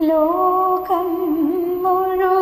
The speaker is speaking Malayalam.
ലോകം മുഴുവൻ